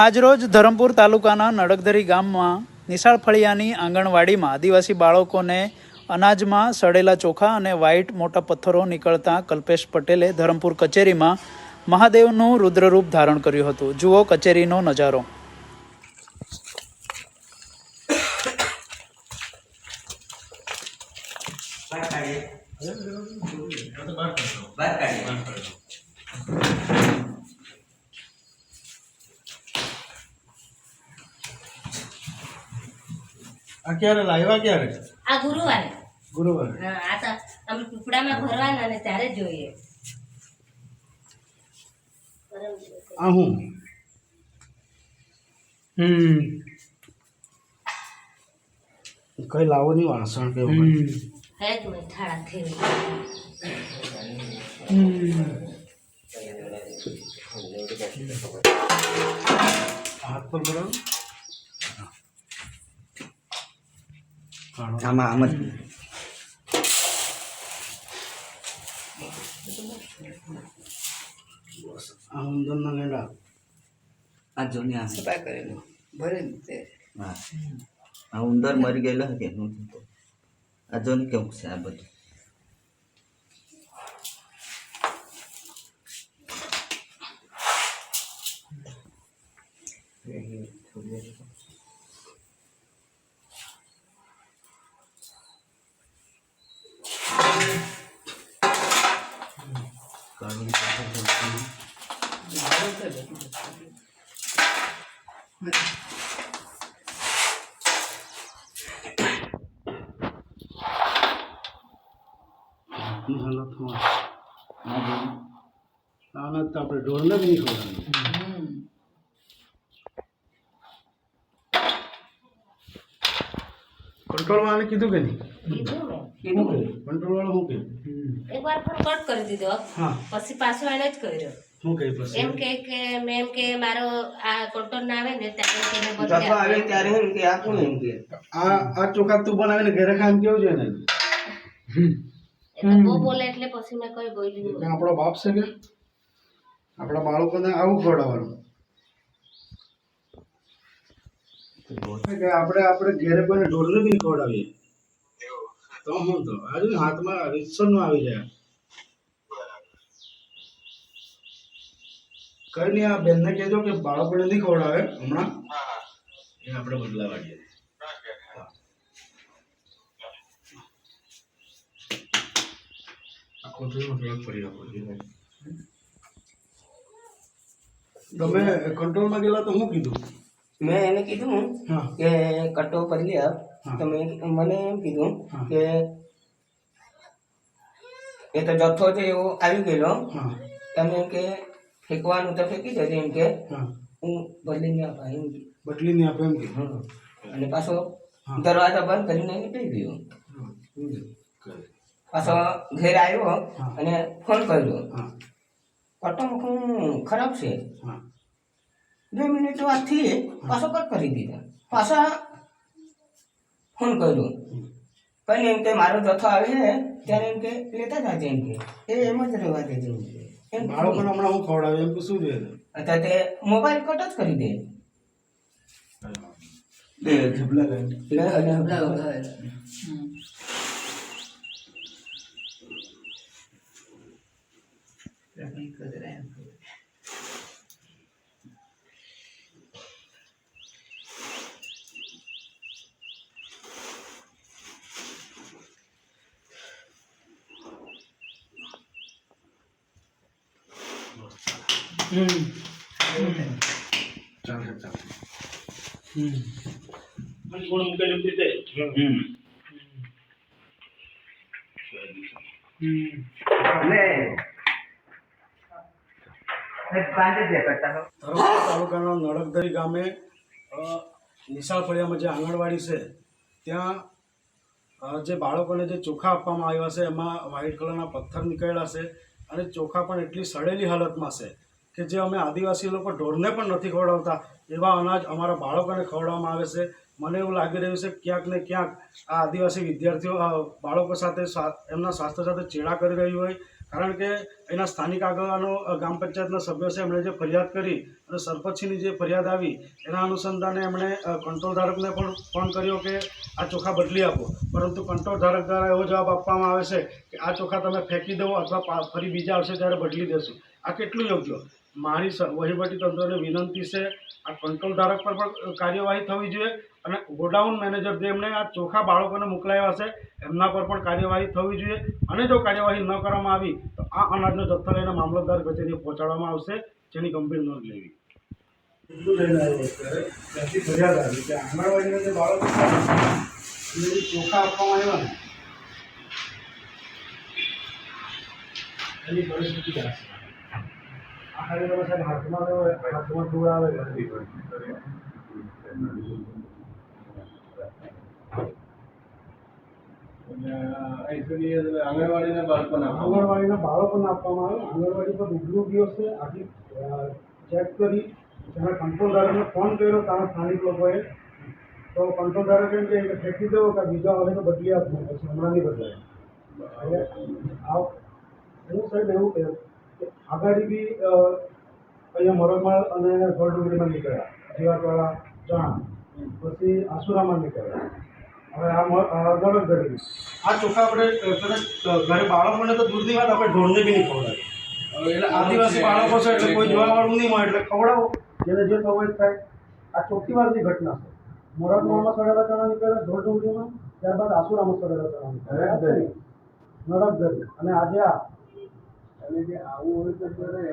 આજરોજ ધરમપુર તાલુકાના નડકધરી ગામમાં નિશાળ ફળિયાની આંગણવાડીમાં આદિવાસી બાળકોને અનાજમાં સડેલા ચોખા અને વ્હાઇટ મોટા પથ્થરો નીકળતા કલ્પેશ પટેલે ધરમપુર કચેરીમાં મહાદેવનું રુદ્રરૂપ ધારણ કર્યું હતું. જુઓ કચેરીનો નજારો. આ ક્યારે લાવ્યા? ક્યારે? આ ગુરુવારે. ગુરુવારે. હા આ તો અમે ટુકડામાં ભરવાના અને ત્યારે જોઈએ. આ હું? હમ. કઈ લાવો નહીં વાસણ કે. હે જ થાળા થઈ હાથ પર બરાબર? આમાં આમ જ આ ઉંદરના લેંડા આ જો ને આમ સફાઈ કરેલું ભરે ને તે હા આ ઉંદર મરી ગયેલો કે શું થતું આ જો કેવું છે આ બધું હાથની હાલતમાં આ જો ને. આના તો આપણે ઢોરને જ નહીં ખવડાવવાનું કંટ્રોલ વાળાને કીધું કે નહીં? કંટ્રોલ વાળો શું કે એક વાર ફોન કટ કરી દીધો. પછી પાછો એને જ કર્યો. શું કહે પછી? એમ કે કે મેં એમ કે મારો આ કોન્ટોર ના આવે ને ત્યારે આવે ત્યારે એમ કે આ કોણ એમ કે? આ આ ચોખા તું બનાવીને ઘરે ખાઈને કેવું છે ને એ તો બહુ બોલે એટલે પછી મેં કઈ બોલી કે આપણો બાપ છે કે? આપણા બાળકોને આવું ખવડાવવાનું. કે આપણે આપણે ઘરે પણ ઢોરને બી ખવડાવીએ. તો હું તો આજુ હાથમાં રીતસરનું આવી જાય. કઈ નહીં આ બેનને કહેજો કે બાળકોને નહીં ખવડાવે હમણાં. એ આપણે બદલાવા જઈએ આખો થોડોક ફરી આપો તમે કંટ્રોલમાં ગયેલા તો હું કીધું? મેં એને કીધું કે કટો કરી આપ. તમે મને એમ કીધું કે એ તો જથ્થો છે એવો આવી ગયેલો તમે કે ફેંકવાનું તો ફેંકી દેજો એમ કે. હું. હું બદલીને આપા એમ બદલી નહીં આપે એમ કે. અને પાછો દરવાજા બંધ કરીને નીકળી ગયો. પાછો ઘેર આવ્યો અને ફોન કર્યો. હું ખરાબ છે. હા. બે મિનિટ વાત થઈ પાછો કટ કરી દીધા. પાછા ફોન કર્યો. કઈ એમ કે મારો જથ્થો આવે છે ત્યારે એમ કે લેતા જાજે એમ કે. એ એમ જ રહેવા દેજે એમ કે. એમ બાળકોને હમણાં હું ખવડાવે એમ પૂછવું જોઈએ અત્યારે તે મોબાઈલ કટ જ કરી દે. બે થેપલા લઈને. લે અને લાવો, લાવો. કંઈ કરે એમ. ચાલશે ચાલશે ધરોઈ તાલુકાના નડકદરી ગામે નિશાળ ફળિયામાં જે આંગણવાડી છે, ત્યાં જે બાળકોને જે ચોખા આપવામાં આવ્યા છે, એમાં વ્હાઈટ કલરના પથ્થર નીકળ્યા છે અને ચોખા પણ એટલી સડેલી હાલતમાં છે. કે જે અમે આદિવાસી લોકો ઢોરને પણ નથી ખવડાવતા, એવા અનાજ અમારા બાળકોને ખવડાવવામાં આવે છે. મને એવું લાગી રહ્યું છે ક્યાંક ને ક્યાંક આ આદિવાસી વિદ્યાર્થીઓ બાળકો સાથે એમના સ્વાસ્થ્ય સાથે ચેડા કરી રહ્યું હોય. કારણ કે એના સ્થાનિક આગેવાનો ગ્રામ પંચાયતના સભ્યો છે, એમણે જે ફરિયાદ કરી અને સરપંચની જે ફરિયાદ આવી, એના અનુસંધાને એમણે કંટ્રોલ ધારકને પણ ફોન કર્યો કે આ ચોખા બદલી આપો. પરંતુ કંટ્રોલ ધારક દ્વારા એવો જવાબ આપવામાં આવે છે કે આ ચોખા તમે ફેંકી દો અથવા ફરી બીજા આવશે ત્યારે બદલી દેશું. આ કેટલું યોગ્ય? મારી વહીવટીતંત્રને વહીવટી તંત્રને વિનંતી છે, આ કંટ્રોલ ધારક પર પણ કાર્યવાહી થવી જોઈએ અને ગોડાઉન મેનેજર જે એમને આ ચોખા બાળકોને મોકલાવ્યા છે, એમના પર પણ કાર્યવાહી થવી જોઈએ. અને જો કાર્યવાહી ન કરવામાં આવી, તો આ અનાજનો જથ્થો લઈને મામલતદાર કચેરીએ પહોંચાડવામાં આવશે, જેની ગંભીર નોંધ લેવી. આંગણવાડીના જે બાળકો ચોખા આપવામાં આવ્યા એની પરિસ્થિતિ આંગણવાડીના બાળકોને આંગણવાડીના બાળકોને આપવામાં આવે. આંગણવાડી પર રૂબરૂ ગયો છે આખી ચેક કરી તેના કંટ્રોલ ધારકને ફોન કર્યો તારા સ્થાનિક લોકોએ તો કંટ્રોલ એમ કહે કે ફેંકી દો કે બીજા હવે તો બદલી આપવું પછી હમણાં નહીં બદલાય હું સાહેબ એવું આગાડી બી અહીંયા મરગમાં અને ગોળડુંગરીમાં નીકળ્યા જીવાતવાળા ચણા પછી આસુરામાં નીકળ્યા. હવે આ મ- અ, આ ચોખા આપણે કદાચ ઘરે બાળકોને તો દૂરની વાત આપણે ઢોરને બી નહીં ખવડાવીએ. એટલે આદિવાસી બાળકો છે એટલે કોઈ જોવાવાળું નહીં હોય એટલે ખવડાવો. જેને જે થવું થાય. આ ચોથી વારની ઘટના છે. મોરગમાં સડેલા ચણા નીકળ્યા ઢોર ડુંગરીમાં ત્યારબાદ આસુરામાં સડેલા ચણા નીકળ્યા. નરક ધરી અને આજે આ અને જે આવું હોય તો ત્યારે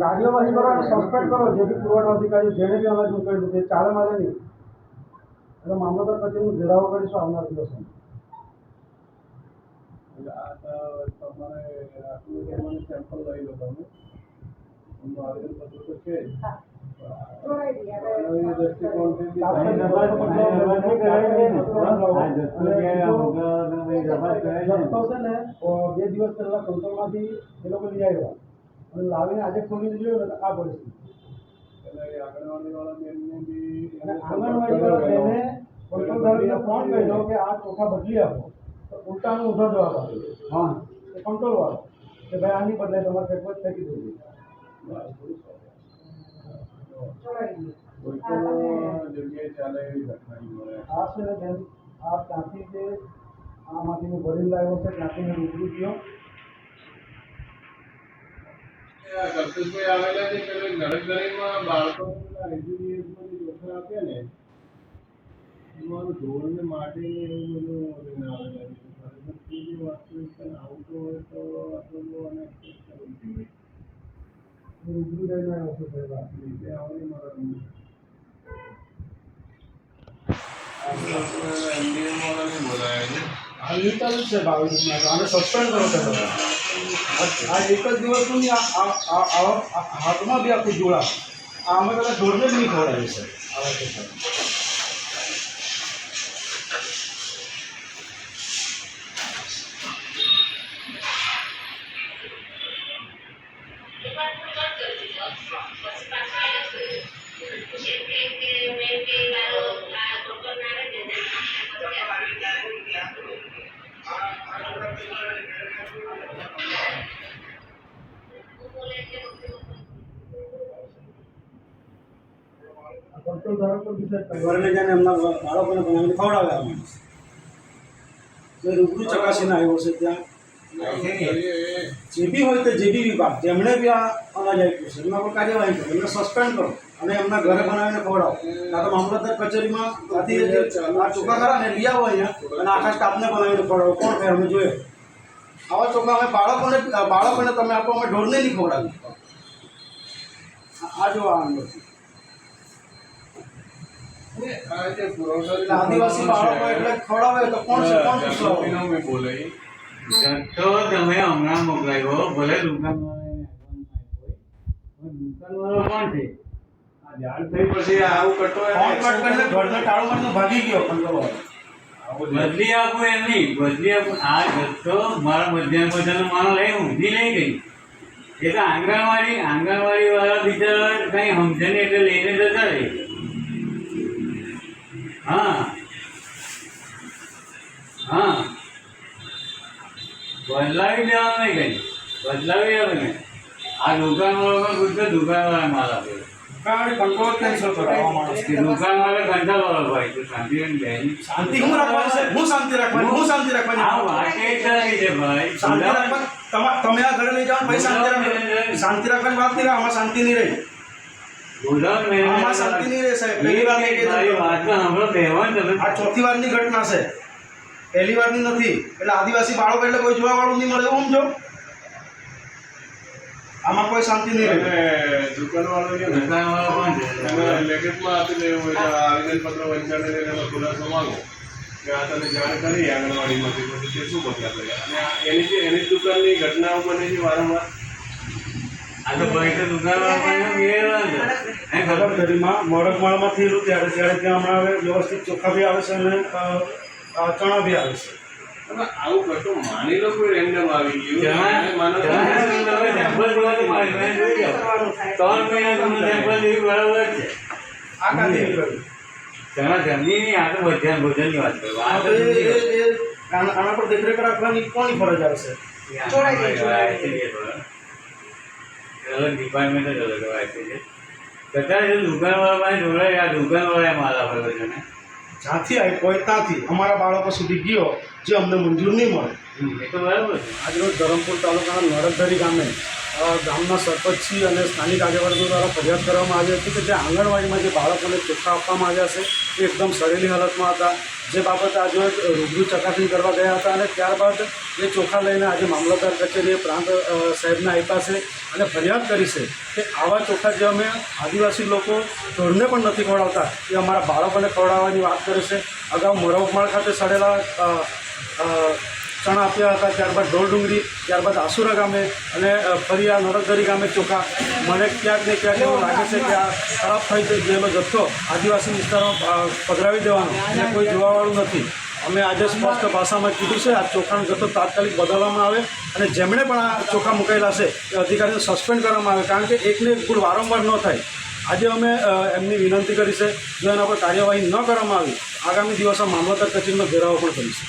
કાર્યવાહી કરો અને સસ્પેન્ડ કરો જે બી પુરવઠા અધિકારી જેને બી અનાજ મોકલ્યું તે ચાલે મારે નહીં. એટલે મામલતદાર કચેરીનો ઘેરાવો કરીશું આવનાર દિવસમાં. એટલે આ તો તમારે આટલું કે મને સેમ્પલ લઈ લો તમે. એમનું તો છે જ. દ્રષ્ટિકોણથી બી દિવસ પહેલા કંટ્રોલમાંથી એ લોકો લઈ આવ્યા. અને લાવીને આજે ખોલી તો આ પરિસ્થિતિ આંગણવાડી વાળા બેને ફોન કર્યો કે આ ચોખા બદલી આપો. તો ઉલટાનો ઊંધો જવાબ હા. એ કંટ્રોલ વાળો. કે ભાઈ આની બદલે તમારે જ ફેંકી દેવું આ ત્યાંથી જે આમાંથી ભરીને લાવ્યો છે મેં રૂબરૂ કલ્પેશભાઈ આવેલા છે પેલો નડકદરીમાં બાળકોને પેલા IGDS માં આપ્યા ને એમાં ઢોળ માટે એવું બધું લઈને આવેલા છે. ખરેખર વાસ્તવિકતા આવતો હોય તો આપણને અને રૂબરૂ જઈને આવ્યો છું પહેલા નીચે આવવાની મારા આપણે MDM વાળાને બોલાયા છે. જ છે બાવીસ રૂપિયા આને સસ્પેન્ડ કરો છો તમે. આ એક જ દિવસનું હાથમાં બી આખું જોડા આ અમે કદાચ ઢોરને જ નહીં ખવડાવી છે બાળકોને ખવડાવે મેં રૂબરૂ ચકાસીને આવ્યો છે ત્યાં જે હોય તે જે બી જેમણે બી આ અનાજ છે એમના કાર્યવાહી કરો એમને સસ્પેન્ડ કરો અને એમના ઘરે બનાવીને ખવડાવો કાં તો મામલતદાર કચેરીમાં આ ચોખા ખરા ને લઈ આવો અહીંયા અને આખા સ્ટાફને બનાવીને ખવડાવો કોણ અમે જોઈએ આવા ચોખા અમે બાળકોને બાળકોને તમે આપો અમે ઢોરને નહીં ખવડાવી આ- જોવા જો આ અંદર છે. આ જે પુરવઠા એટલે આદિવાસી બાળકો એટલે ખવડાવે તો કોણ છે કોણ પૂછવા મેં બોલાવી તમે હમણાં મોકલાવ્યો ભલે દુકાનવાળાને દુકાનવાળો કોણ છે? જાણ થઈ પછી આવું કટો ફોન કટ કરીને ઘરને ટાળું મારીને ભાગી ગયો કંટ્રોલ બદલી આપું એમ નહીં બદલી આપું. આ જથ્થો મારા મધ્યાહન ભોજન માનો લઈ ઊંધી લઈ ગઈ. એ તો આંગણવાડી આંગણવાડી વાળા બિચારા કઈ સમજે નહીં એટલે લઈને જતા રહે. હા. હા. બદલાવી દેવા નહીં કઈ. બદલાવી આવે ને. આ દુકાનવાળામાં પૂછતો દુકાનવાળા માલ આપે કાંઈ કંટ્રોલ કેન્સલ કરો માણસ દુકાનવાળા કંટાળો ભાઈ તો શાંતિ બેન શાંતિ હું રાખવાની છે? હું શાંતિ રાખવાની? હું શાંતિ આ રાખવાની વાત એ ચાલી છે ભાઈ. શાંતિ રાખવાની? તમે આ ઘરે લઈ જાઓ ભાઈ શાંતિ રાખવાની. શાંતિ રાખવાની વાત નહીં રહે શાંતિ નહીં રહી. આમાં શાંતિ નહીં રહેશે પહેલી વાર નહીં આ ચોથી વારની ઘટના છે. પહેલી વારની નથી. એટલે આદિવાસી બાળકો એટલે કોઈ જોવા વાળું નહીં મળે એવું જો આમાં કોઈ શાંતિ નહીં રહે. અને દુકાનવાળો છે ને દુકાનવાળા કોણ છે? આપી દેવું હોય આવેદનપત્ર લઈને એનો ખુલાસો માંગો. કે આ તને જાણ કરી આંગણવાડીમાંથી. પછી તે શું પગલાં કર્યા અને એની જે એની દુકાન દુકાનની ઘટનાઓ બને છે વારંવાર? આ તો ભાઈ તો દુકાનવાળા પણ હે ખબર? થયેલું ત્યારે ત્યારે ત્યાં હમણાં હવે વ્યવસ્થિત ચોખા બી આવે છે અને ચણા બી આવે છે. આવું કશું માની લો કોઈ રેન્ડમ આવી ગયું. માનો મારી જોઈ જાઓ. ત્રણ મહિના તમને sample જેવી બરાબર છે. આ કાંથી નીકળ્યું જમની આ તો ભોજન ભોજનની વાત કરું. આ તો આના પર દેખરેખ રાખવાની કોની ફરજ આવશે અલગ ડિપાર્ટમેન્ટ જ અલગ રાખે છે કદાચ દુકાનવાળા પાસે જોડાય આ દુકાનવાળા માલ આપેલો છે ને. જ્યાંથી આવી કોઈ ત્યાંથી. અમારા બાળકો સુધી ગયો જે અમને મંજૂર નહીં મળે. એ તો બરાબર છે. આજરોજ ધરમપુર તાલુકાના નરકધરી ગામે ગામના સરપંચી અને સ્થાનિક આગેવાનો દ્વારા ફરિયાદ કરવામાં આવી હતી કે જે આંગણવાડીમાં જે બાળકોને ચોખ્ખા આપવામાં આવ્યા છે એકદમ સડેલી હાલતમાં હતા. જે બાબતે આજે રૂબરૂ ચકાસણી કરવા ગયા હતા અને ત્યારબાદ એ ચોખા લઈને આજે મામલતદાર કચેરીએ પ્રાંત સાહેબને આપ્યા છે અને ફરિયાદ કરી છે કે આવા ચોખા જે અમે આદિવાસી લોકો ઢોરને પણ નથી ખવડાવતા, એ અમારા બાળકોને ખવડાવવાની વાત કરે છે. અગાઉ મોરવમાળ ખાતે સડેલા ચણા આપ્યા હતા, ત્યારબાદ ઢોલડુંગરી, ત્યારબાદ આસુરા ગામે અને ફરી આ નરકદરી ગામે ચોખા. મને ક્યાંક ને ક્યાંક એવું લાગે છે કે આ ખરાબ થઈ ગયેલો જથ્થો આદિવાસી વિસ્તારમાં પધરાવી દેવાનો. અને કોઈ જોવાવાળું નથી. અમે આજે સ્પષ્ટ ભાષામાં કીધું છે, આ ચોખાનો જથ્થો તાત્કાલિક બદલવામાં આવે અને જેમણે પણ આ ચોખા મુકાયેલા છે, એ અધિકારીને સસ્પેન્ડ કરવામાં આવે, કારણ કે એકને એક ભૂલ વારંવાર ન થાય. આજે અમે એમની વિનંતી કરી છે, જો એના પર કાર્યવાહી ન કરવામાં આવી, આગામી દિવસમાં મામલતદાર કચેરીનો ઘેરાવો પણ કરીશું.